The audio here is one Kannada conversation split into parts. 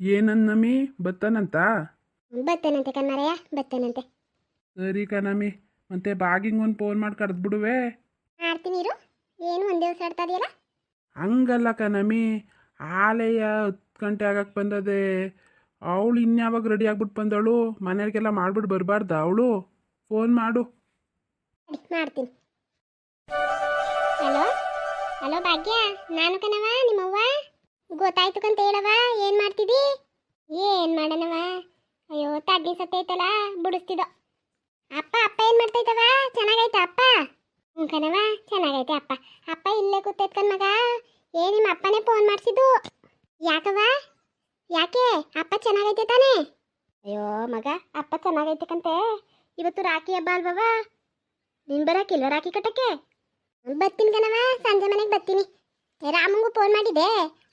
ಏನನ್ನಮ್ಮಿ ಬತ್ತಾನಂತ? ಬರ್ತೇನಂತೆ ಕಣ್ಣಾರಯ್ಯ ಬರ್ತೇನಂತೆ ಸರಿ ಕಣಮ್ಮಿ ಮತ್ತೆ ಬಾಗಿಂಗ್ ಒಂದು ಫೋನ್ ಮಾಡಿ ಕರೆದು ಬಿಡುವೆ. ಆಡ್ತೀನಿ ಇರು ಏನು ಒಂದೇ ದಿವಸ ಆಡ್ತಾ ಇದೆಯಲ್ಲ? ಹಂಗಲ್ಲ ಕಣಮ್ಮಿ ಆಲೆಯ ಹತ್ತು ಗಂಟೆ ಆಗಕ್ಕೆ ಬಂದದೆ. ಅವಳು ಇನ್ಯಾವಾಗ ರೆಡಿ ಆಗ್ಬಿಟ್ಟು ಬಂದವಳು ಮನೆಯವ್ರಿಗೆಲ್ಲ ಮಾಡ್ಬಿಟ್ಟು ಬರಬಾರ್ದ ಅವಳು? ಫೋನ್ ಮಾಡು. ಸರಿ ಮಾಡ್ತೀನಿ. ಹಲೋ ಹಲೋ ಭಾಗ್ಯ ನಾನು ಕಣವ ನಿಮ್ಮವ್ವ? ಗೊತ್ತಾಯ್ತು ಕಂತ ಹೇಳವ ಏನು ಮಾಡ್ತಿದಿ? ಏನು ಮಾಡನವ ಅಯ್ಯೋ ತಡ್ಡಿ ಸತ್ತೈತಲ್ಲ, ಬುಡಿಸ್ತಿದ್ದೋ. ಅಪ್ಪ ಅಪ್ಪ ಏನು ಮಾಡ್ತೈತವ ಚೆನ್ನಾಗೈತ ಅಪ್ಪ? ಹ್ಞೂ ಕಣವ ಚೆನ್ನಾಗೈತೆ ಅಪ್ಪ. ಅಪ್ಪ ಇಲ್ಲೇ ಕೂತೈತ್ಕನ್ ಮಗ. ಏ, ನಿಮ್ಮ ಅಪ್ಪನೇ ಫೋನ್ ಮಾಡಿಸಿದ್ದು. ಯಾಕವ ಯಾಕೆ? ಅಪ್ಪ ಚೆನ್ನಾಗೈತೆ ತಾನೇ? ಅಯ್ಯೋ, ಮಗ, ಅಪ್ಪ ಚೆನ್ನಾಗೈತೆ ಕಂತೆ. ಇವತ್ತು ರಾಖಿ ಹಬ್ಬ ಅಲ್ವವ ನೀನ್ ಬರಾಕಿಲ್ವ ರಾಖಿ ಕಟ್ಟಕ್ಕೆ? ಬರ್ತೀನಿ ಕಣವ ಸಂಜೆ ಮನೆಗೆ ಬರ್ತೀನಿ. ರಾಮಂಗೂ ಫೋನ್ ಮಾಡಿದೆ.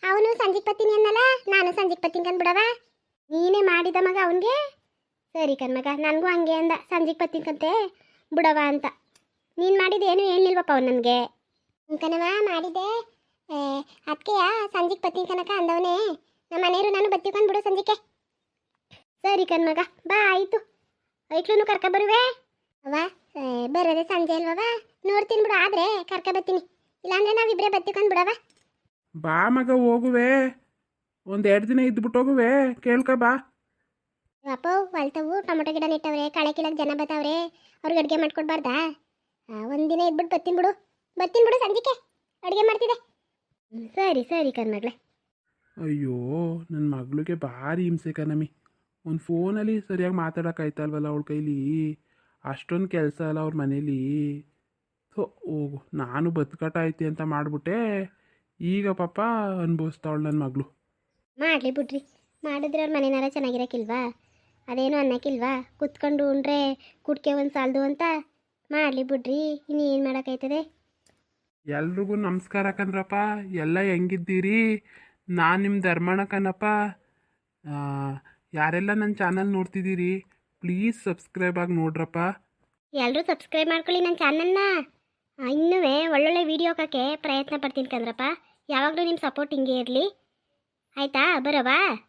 ಅವನು ಸಂಜೆಗೆ ಬರ್ತೀನಿ ಅನ್ನಲ್ಲ ನಾನು ಸಂಜೆಗೆ ಬರ್ತೀನಿ ಕಂದ್ಬಿಡವ ನೀನೇ ಮಾಡಿದ ಮಗ ಅವನಿಗೆ? ಸರಿ ಕಣ್ಮಗ, ನನಗೂ ಹಂಗೆ ಅಂದ, ಸಂಜೆಗೆ ಬರ್ತೀನಿ ಕಂತೆ ಬಿಡವ ಅಂತ. ನೀನು ಮಾಡಿದ್ದೇನು ಹೇಳಿಲ್ವಪ್ಪ ಅವ್ನು ನನಗೆ? ಕಣವ ಮಾಡಿದ್ದೆ ಅದಕ್ಕೆಯ ಸಂಜೆಗೆ ಬರ್ತೀನಿ ಕನಕ ಅಂದವನೇ. ನಮ್ಮ ಮನೆಯವರು ನಾನು ಬರ್ತೀವಿ ಬಿಡು ಸಂಜೀಕೆ ಸರಿ ಕಣ್ಮಗ, ಬಾ, ಆಯಿತು. ಐಕ್ಲೂ ಕರ್ಕ ಬರುವೆ ಅವ ಬರೋದೇ ಸಂಜೆ ಅಲ್ವವ ನೋಡ್ತೀನಿ ಬಿಡು, ಆದರೆ ಕರ್ಕ ಬರ್ತೀನಿ ಇಲ್ಲಾಂದ್ರೆ ನಾವಿಬ್ರೇ ಬತ್ತಿಕೊಂಡು ಬಿಡವ ಬಾ ಮಗ ಹೋಗುವೆ. ಒಂದು ಎರಡು ದಿನ ಇದ್ಬಿಟ್ಟು ಹೋಗುವೆ. ಕೇಳ್ಕ ಬಾ. ಅಪ್ಪ ಹೊಲ್ತವು. ಟೊಮೊಟೊ ಗಿಡ ನೆಟ್ಟವ್ರೆ ಕಳೆ ಕೀಳಕ್ಕೆ ಜನ ಬತ್ತವ್ರೆ. ಅವ್ರಿಗೆ ಅಡುಗೆ ಮಾಡ್ಕೊಡ್ಬಾರ್ದಾ ಒಂದಿನ ಇದ್ಬಿಟ್ಟು ಬರ್ತೀನಿ ಬಿಡು ಬರ್ತೀನಿ ಬಿಡು ಸಂಜಿಕೆ ಅಡುಗೆ ಮಾಡ್ತಿದೆ. ಸರಿ ಸರಿ ಕಣ್ಮಗ್ಳೆ. ಅಯ್ಯೋ ನನ್ನ ಮಗಳಿಗೆ ಭಾರಿ ಹಿಂಸೆ ಕಣಮಿ. ಒಂದು ಫೋನಲ್ಲಿ ಸರಿಯಾಗಿ ಮಾತಾಡೋಕ್ಕಾಯ್ತಲ್ವಲ್ಲ ಅವಳ ಕೈಲಿ? ಅಷ್ಟೊಂದು ಕೆಲಸ ಅಲ್ಲ ಅವ್ರ ಮನೇಲಿ. ಥೋ ಓ ನಾನು ಬದುಕಟ ಐತಿ ಅಂತ ಮಾಡಿಬಿಟ್ಟೆ. ಈಗ ಪಾಪ ಅನುಭವಿಸ್ತಾವಳು ನನ್ನ ಮಗಳು. ಮಾಡಲಿ ಬಿಡ್ರಿ. ಮಾಡಿದ್ರೆ ಅವ್ರ ಮನೆನಾರ ಚೆನ್ನಾಗಿರಕ್ಕಿಲ್ವಾ ಅದೇನು ಅನ್ನಕ್ಕಿಲ್ವಾ ಕುತ್ಕೊಂಡು ಉಂಡ್ರೆ ಕುಡ್ಕೆ ಒಂದು ಸಾಲದು ಅಂತ? ಮಾಡಲಿ ಬಿಡ್ರಿ. ಏನು ಮಾಡೋಕ್ಕಾಯ್ತದೆ? ಎಲ್ರಿಗೂ ನಮಸ್ಕಾರ ಕಣ್ರಪ್ಪ. ಎಲ್ಲ ಹೆಂಗಿದ್ದೀರಿ? ನಾನು ನಿಮ್ಮ ಧರ್ಮಣ ಕಣಪ್ಪ ಯಾರೆಲ್ಲ ನನ್ನ ಚಾನಲ್ ನೋಡ್ತಿದ್ದೀರಿ ಪ್ಲೀಸ್ ಸಬ್ಸ್ಕ್ರೈಬ್ ಆಗಿ ನೋಡ್ರಪ್ಪ. ಎಲ್ಲರೂ ಸಬ್ಸ್ಕ್ರೈಬ್ ಮಾಡ್ಕೊಳ್ಳಿ ನನ್ನ ಚಾನಲ್ನ. ಇನ್ನೂ ಒಳ್ಳೊಳ್ಳೆ ವೀಡಿಯೋ ಹಾಕೋಕ್ಕೆ ಪ್ರಯತ್ನ ಪಡ್ತೀನಿ ಕಂದ್ರಪ್ಪ ಯಾವಾಗಲೂ ನಿಮ್ಮ ಸಪೋರ್ಟ್ ಹಿಂಗೆ ಇರಲಿ. ಆಯಿತಾ? ಬರೋವಾ?